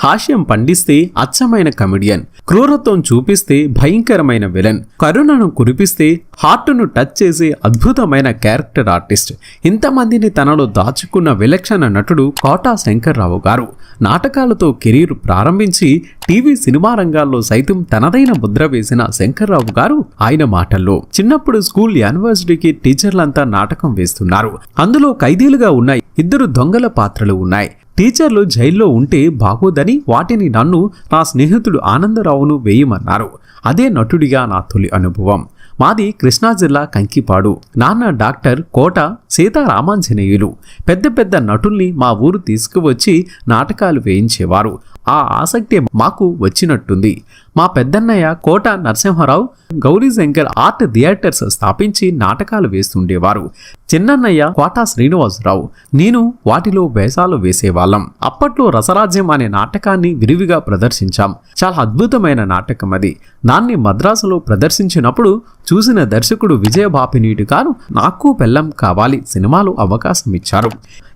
హాస్యం పండిస్తే అచ్చమైన కమెడియన్. క్రూరత్వం చూపిస్తే భయంకరమైన విలన్. కరుణను కురిపిస్తే హార్ట్ను టచ్ చేసే అద్భుతమైన క్యారెక్టర్ ఆర్టిస్ట్. ఇంతమందిని తనలో దాచుకున్న విలక్షణ నటుడు కోటా శంకర్రావు గారు. నాటకాలతో కెరీర్ ప్రారంభించి టీవీ సినిమా రంగాల్లో సైతం తనదైన ముద్ర వేసిన శంకర్రావు గారు ఆయన మాటల్లో. చిన్నప్పుడు స్కూల్ యూనివర్సిటీకి టీచర్లంతా నాటకం వేస్తున్నారు. అందులో ఖైదీలుగా ఉన్న ఇద్దరు దొంగల పాత్రలు ఉన్నాయి. టీచర్లు జైల్లో ఉంటే బాగోదని వాటిని నన్ను నా స్నేహితుడు ఆనందరావును వేయమన్నారు. అదే నటుడిగా నా తొలి అనుభవం. మాది కృష్ణా జిల్లా కంకిపాడు. నాన్న డాక్టర్ కోట సీతారామాంజనేయులు. పెద్ద పెద్ద నటుల్ని మా ఊరు తీసుకువచ్చి నాటకాలు వేయించేవారు. ఆ ఆసక్తి మాకు వచ్చినట్టుంది. మా పెద్దన్నయ్య కోట నరసింహారావు గౌరీశంకర్ ఆర్ట్ థియేటర్స్ స్థాపించి నాటకాలు వేస్తుండేవారు. చిన్నన్నయ్య కోట శ్రీనివాసరావు. నేను వాటిలో వేషాలు వేసేవాళ్ళం. అప్పట్లో రసరాజ్యం అనే నాటకాన్ని విరివిగా ప్రదర్శించాం. చాలా అద్భుతమైన నాటకం అది. దాన్ని మద్రాసులో ప్రదర్శించినప్పుడు చూసిన దర్శకుడు విజయబాపినీడు గారు నాకు పెళ్ళం కావాలి సినిమాలో అవకాశం ఇచ్చారు.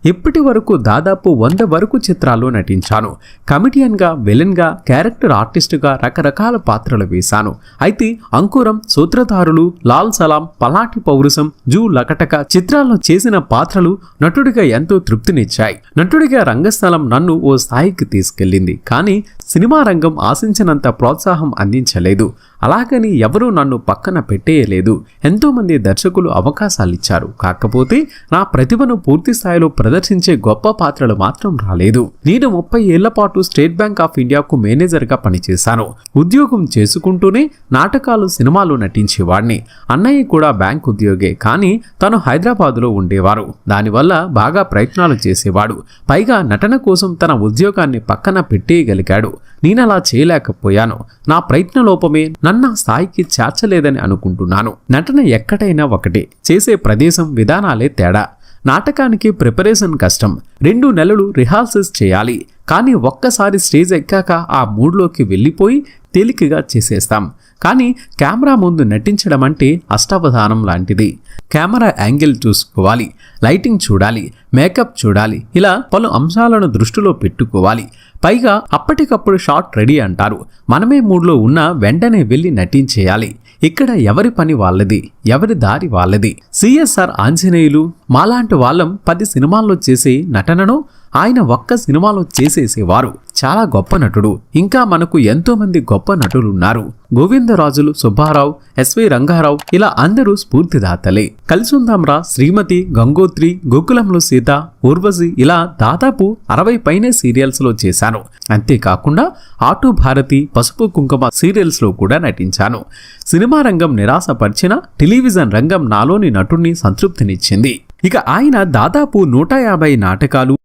ఇప్పటి వరకు దాదాపు వంద వరకు చిత్రాల్లో నటించాను. కమిడియన్గా విలన్గా క్యారెక్టర్ ఆర్టిస్టుగా రకరకాల పాత్రలు వేశాను. అయితే అంకురం సూత్రధారులు లాల్ సలాం పలాటి పౌరుషం జూ లకటక చిత్రాల్లో చేసిన పాత్రలు నటుడిగా ఎంతో తృప్తినిచ్చాయి. నటుడిగా రంగస్థలం నన్ను ఓ స్థాయికి తీసుకెళ్ళింది. కానీ సినిమా రంగం ఆశించినంత ప్రోత్సాహం అందించలేదు. అలాగని ఎవరూ నన్ను పక్కన పెట్టేయలేదు. ఎంతోమంది దర్శకులు అవకాశాలు ఇచ్చారు కాకపోతే నా ప్రతిభను పూర్తి స్థాయిలో ప్రదర్శించే గొప్ప పాత్రలు మాత్రం రాలేదు. నేను ముప్పై ఏళ్ళ పాటు స్టేట్ బ్యాంక్ ఆఫ్ ఇండియాకు మేనేజర్గా పనిచేశాను. ఉద్యోగం చేసుకుంటూనే నాటకాలు సినిమాలు నటించేవాడిని. అన్నయ్య కూడా బ్యాంక్ ఉద్యోగే కానీ తను హైదరాబాదులో ఉండేవారు. దానివల్ల బాగా ప్రయత్నాలు చేసేవాడు. పైగా నటన కోసం తన ఉద్యోగాన్ని పక్కన పెట్టేయగలిగాడు. నేనలా చేయలేకపోయాను. నా ప్రయత్న లోపమే నన్న స్థాయికి చేర్చలేదని అనుకుంటున్నాను. నటన ఎక్కడైనా ఒకటే. చేసే ప్రదేశం విధానాలే తేడా. నాటకానికి ప్రిపరేషన్ కష్టం. రెండు నెలలు రిహార్సల్స్ చేయాలి. కానీ ఒక్కసారి స్టేజ్ ఎక్కాక ఆ మూడ్లోకి వెళ్ళిపోయి తేలికగా చేసేస్తాం. కానీ కెమెరా ముందు నటించడం అంటే అష్టావధానం లాంటిది. కెమెరా యాంగిల్ చూసుకోవాలి. లైటింగ్ చూడాలి. మేకప్ చూడాలి. ఇలా పలు అంశాలను దృష్టిలో పెట్టుకోవాలి. పైగా అప్పటికప్పుడు షాట్ రెడీ అంటారు. మనమే మూడ్లో ఉన్న వెంటనే వెళ్ళి నటించేయాలి. ఇక్కడ ఎవరి పని వాళ్ళది? ఎవరి దారి వాళ్ళది? సిఎస్ఆర్ ఆంజనేయులు మాలాంటి వాళ్ళం పది సినిమాల్లో చేసే నటనను ఆయన ఒక్క సినిమాలో చేసేసేవారు. చాలా గొప్ప నటుడు. ఇంకా మనకు ఎంతో మంది గొప్ప నటులున్నారు. గోవిందరాజులు సుబ్బారావు ఎస్వి రంగారావు ఇలా అందరూ స్ఫూర్తిదాతలే. కలిసుందాంరా శ్రీమతి గంగోత్రి గోకులంలో సీత ఊర్వశి ఇలా దాదాపు అరవై పైనే సీరియల్స్లో చేశాను. అంతేకాకుండా ఆటో భారతి పసుపు కుంకుమ సీరియల్స్లో కూడా నటించాను. సినిమా రంగం నిరాశపరిచిన టెలివిజన్ రంగం నాలోని నటుణ్ణి సంతృప్తినిచ్చింది. ఇక ఆయన దాదాపు నూట యాభై నాటకాలు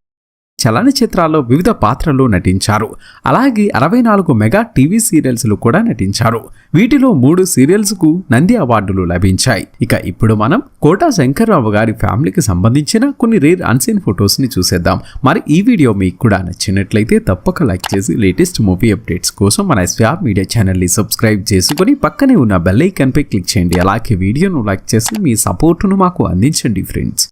చలనచిత్రాల్లో వివిధ పాత్రల్లో నటించారు. అలాగే అరవై నాలుగు మెగా టీవీ సీరియల్స్లు కూడా నటించారు. వీటిలో మూడు సీరియల్స్కు నంది అవార్డులు లభించాయి. ఇక ఇప్పుడు మనం కోటా శంకర్రావు గారి ఫ్యామిలీకి సంబంధించిన కొన్ని రేర్ అన్సీన్ ఫొటోస్ని చూసేద్దాం. మరి ఈ వీడియో మీకు కూడా నచ్చినట్లయితే తప్పక లైక్ చేసి లేటెస్ట్ మూవీ అప్డేట్స్ కోసం మన స్వాప్ మీడియా ఛానల్ని సబ్స్క్రైబ్ చేసుకుని పక్కనే ఉన్న బెల్ ఐకన్పై క్లిక్ చేయండి. అలాగే వీడియోను లైక్ చేసి మీ సపోర్టును మాకు అందించండి ఫ్రెండ్స్.